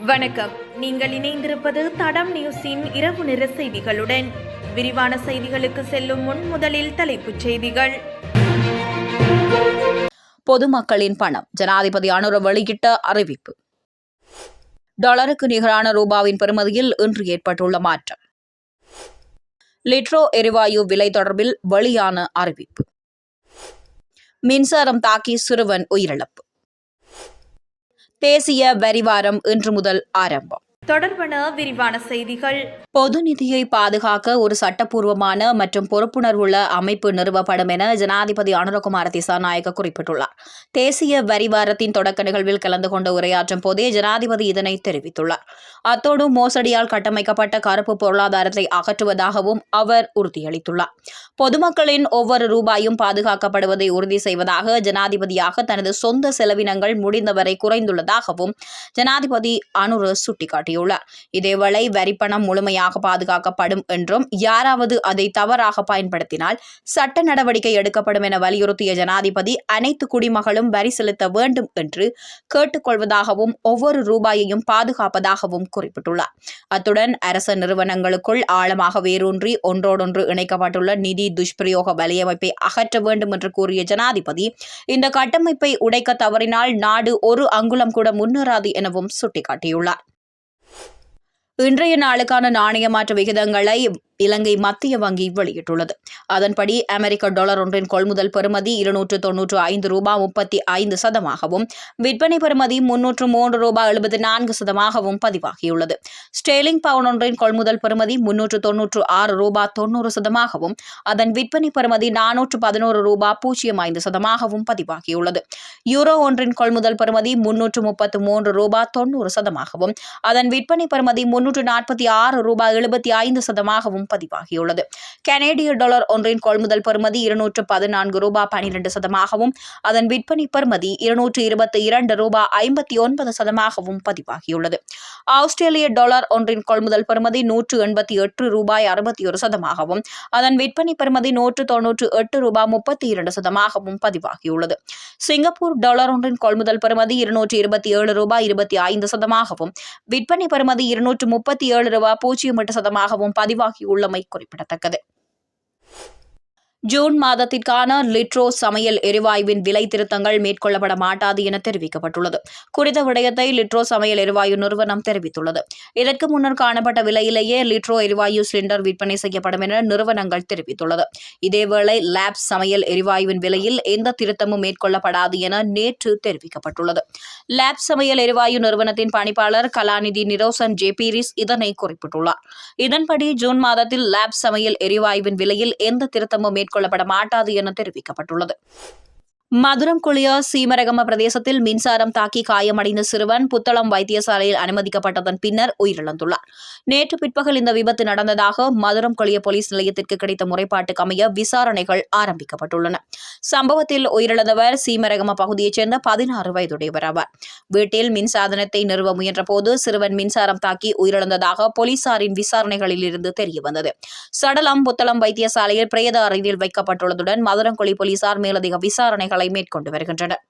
வணக்கம். நீங்கள் இணைந்திருப்பது தடம் நியூஸின் இரவு நிற செய்திகளுடன். விரிவான செய்திகளுக்கு செல்லும் முன் முதலில் தலைப்புச் செய்திகள். பொதுமக்களின் பணம். ஜனாதிபதி அனுர வெளியிட்ட அறிவிப்பு. டாலருக்கு நிகரான ரூபாவின் பெறுமதியில் இன்று ஏற்பட்டுள்ள மாற்றம். லிட்ரோ எரிவாயு விலை தொடர்பில் வெளியான அறிவிப்பு. மின்சாரம் தாக்கி சிறுவன் உயிரிழப்பு. தேசிய வரிவாரம் இன்று முதல் ஆரம்பம். தொடர்பான விரிவான செய்திகள். பொது நிதியை பாதுகாக்க ஒரு சட்டப்பூர்வமான மற்றும் பொறுப்புணர்வுள்ள அமைப்பு நிறுவப்படும் என ஜனாதிபதி அனுரகுமார திசாநாயக்க குறிப்பிட்டுள்ளார். தேசிய வரி வாரத்தின் தொடக்க நிகழ்வில் கலந்து கொண்டு உரையாற்றும் போதே ஜனாதிபதி இதனை தெரிவித்துள்ளார். அத்தோடு மோசடியால் கட்டமைக்கப்பட்ட கருப்பு பொருளாதாரத்தை அகற்றுவதாகவும் அவர் உறுதியளித்துள்ளார். பொதுமக்களின் ஒவ்வொரு ரூபாயும் பாதுகாக்கப்படுவதை உறுதி செய்வதாக ஜனாதிபதியாக தனது சொந்த செலவினங்கள் முடிந்தவரை குறைந்துள்ளதாகவும் ஜனாதிபதி அனுரு சுட்டிக்காட்டியுள்ளார் இதேவேளை வரிப்பணம் முழுமையாக பாதுகாக்கப்படும் என்றும் யாராவது அதை தவறாக பயன்படுத்தினால் சட்ட நடவடிக்கை எடுக்கப்படும் என வலியுறுத்திய ஜனாதிபதி அனைத்து குடிமகளும் வரி செலுத்த வேண்டும் என்று கேட்டுக்கொள்வதாகவும் ஒவ்வொரு ரூபாயையும் பாதுகாப்பதாகவும் குறிப்பிட்டுள்ளார். அத்துடன் அரச நிறுவனங்களுக்குள் ஆழமாக வேரூன்றி ஒன்றோடொன்று இணைக்கப்பட்டுள்ள நிதி துஷ்பிரயோக வலையமைப்பை அகற்ற வேண்டும் என்று கூறிய ஜனாதிபதி இந்த கட்டமைப்பை உடைக்க தவறினால் நாடு ஒரு அங்குலம் கூட முன்னேறாது எனவும் சுட்டிக்காட்டியுள்ளார். இன்றைய நாளுக்கான நாணய மாற்று விகிதங்களை இலங்கை மத்திய வங்கி வெளியிட்டுள்ளது. அதன்படி அமெரிக்க டாலர் ஒன்றின் கொள்முதல் பெறுமதி இருநூற்று தொன்னூற்று ஐந்து ரூபாய் முப்பத்தி ஐந்து சதமாகவும் விற்பனை பெறுமதி முன்னூற்று மூன்று ரூபாய் எழுபத்தி நான்கு சதமாகவும் பதிவாகியுள்ளது. ஸ்டேலிங் பவுன் ஒன்றின் கொள்முதல் பெறுமதி முன்னூற்று தொன்னூற்று ஆறு ரூபாய் தொன்னூறு சதமாகவும் அதன் விற்பனை பெறுமதி நானூற்று பதினோரு ரூபாய் பூஜ்ஜியம் ஐந்து சதமாகவும் பதிவாகியுள்ளது. யூரோ ஒன்றின் கொள்முதல் பெறுமதி முன்னூற்று முப்பத்து மூன்று ரூபாய் தொன்னூறு சதமாகவும் அதன் விற்பனை பெறுமதி முன்னூற்று நாற்பத்தி ஆறு ரூபாய் எழுபத்தி ஐந்து சதமாகவும் பதிவாகியுள்ளது. கனேடிய டாலர் ஒன்றின் கொள்முதல் பெறுமதி இருநூற்று பதினான்கு ரூபாய் பனிரெண்டு சதமாகவும் அதன் விற்பனை பெறுமதி இருநூற்று இருபத்தி இரண்டு ரூபாய் ஐம்பத்தி ஒன்பது சதமாகவும் பதிவாகியுள்ளது. ஆஸ்திரேலிய டாலர் ஒன்றின் கொள்முதல் பெறுமதி நூற்று எண்பத்தி எட்டு ரூபாய் அறுபத்தி ஒரு சதமாகவும் அதன் விற்பனை பெறுமதி நூற்று தொன்னூற்று எட்டு ரூபாய் முப்பத்தி இரண்டு சதமாகவும் பதிவாகியுள்ளது. சிங்கப்பூர் டாலர் ஒன்றின் கொள்முதல் பெறுமதி இருநூற்று இருபத்தி ஏழு ரூபாய் இருபத்தி ஐந்து சதமாகவும் விற்பனை பெறுமதி இருநூற்று முப்பத்தி ஏழு ரூபாய் பூஜ்ஜியம் எட்டு சதமாகவும் பதிவாகியுள்ளமை குறிப்பிடத்தக்கது. ஜூன் மாதத்திற்கான லிட்ரோ சமையல் எரிவாயுவின் விலை திருத்தங்கள் மேற்கொள்ளப்பட மாட்டாது என தெரிவிக்கப்பட்டுள்ளது. குறித்த விடயத்தை லிட்ரோ சமையல் எரிவாயு நிறுவனம் தெரிவித்துள்ளது. இதற்கு முன்னர் காணப்பட்ட விலையிலேயே லிட்ரோ எரிவாயு சிலிண்டர் விற்பனை செய்யப்படும் என நிறுவனங்கள் தெரிவித்துள்ளது. இதேவேளை லேப் சமையல் எரிவாயுவின் விலையில் எந்த திருத்தமும் மேற்கொள்ளப்படாது என நேற்று தெரிவிக்கப்பட்டுள்ளது. லேப் சமையல் எரிவாயு நிறுவனத்தின் பணிப்பாளர் கலாநிதி நிரோசன் ஜே பீரிஸ் இதனை குறிப்பிட்டுள்ளார். இதன்படி ஜூன் மாதத்தில் லேப் சமையல் எரிவாயுவின் விலையில் எந்த திருத்தமும் மேற்கொள்ள மேற்கொள்ளப்பட மாட்டாது என தெரிவிக்கப்பட்டுள்ளது. மதுரம் குளியா சீமரகம பிரதேசத்தில் மின்சாரம் தாக்கி காயமடைந்த சிறுவன் புத்தளம் வைத்தியசாலையில் அனுமதிக்கப்பட்டதன் பின்னர் உயிரிழந்துள்ளார். நேற்று பிற்பகல் இந்த விபத்து நடந்ததாக மதுரம் குளிய போலீஸ் நிலையத்திற்கு கிடைத்த முறைப்பாட்டுக்கு அமைய விசாரணைகள் ஆரம்பிக்கப்பட்டுள்ளன. சம்பவத்தில் உயிரிழந்தவர் சீமரகம பகுதியைச் சேர்ந்த பதினாறு வயதுடையவர் ஆவார். வீட்டில் மின்சாதனத்தை நிறுவ முயன்றபோது சிறுவன் மின்சாரம் தாக்கி உயிரிழந்ததாக போலீசாரின் விசாரணைகளில் இருந்து தெரியவந்தது. சடலம் புத்தளம் வைத்தியசாலையில் பிரேத அறையில் வைக்கப்பட்டுள்ளதுடன் மதுரங்குழி போலீசார் மேலதிக விசாரணைகளை மேற்கொண்டு வருகின்றனர்.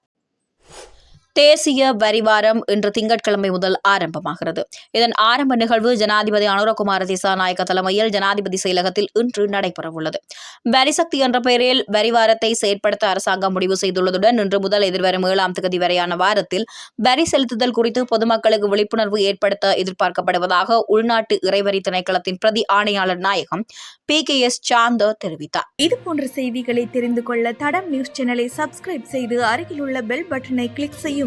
தேசிய வரிவாரம் இன்று திங்கட்கிழமை முதல் ஆரம்பமாகிறது. இதன் ஆரம்ப நிகழ்வு ஜனாதிபதி அனுரகுமார திசாநாயக்க தலைமையில் ஜனாதிபதி செயலகத்தில் இன்று நடைபெறவுள்ளது. வரிசக்தி என்ற பெயரில் வரிவாரத்தை செயற்படுத்த அரசாங்கம் முடிவு செய்துள்ளதுடன் இன்று முதல் எதிர்வரும் ஏழாம் தேதி வரையான வாரத்தில் வரி செலுத்துதல் குறித்து பொதுமக்களுக்கு விழிப்புணர்வு ஏற்படுத்த எதிர்பார்க்கப்படுவதாக உள்நாட்டு இறைவரி திணைக்களத்தின் பிரதி ஆணையாளர் நாயகம் பி. கே. எஸ். சாந்தோ தெரிவித்தார். இது போன்ற செய்திகளை தெரிந்து கொள்ள தடம் நியூஸ் சேனலை சப்ஸ்கிரைப் செய்து அருகில் உள்ள பெல் பட்டனை கிளிக் செய்யும்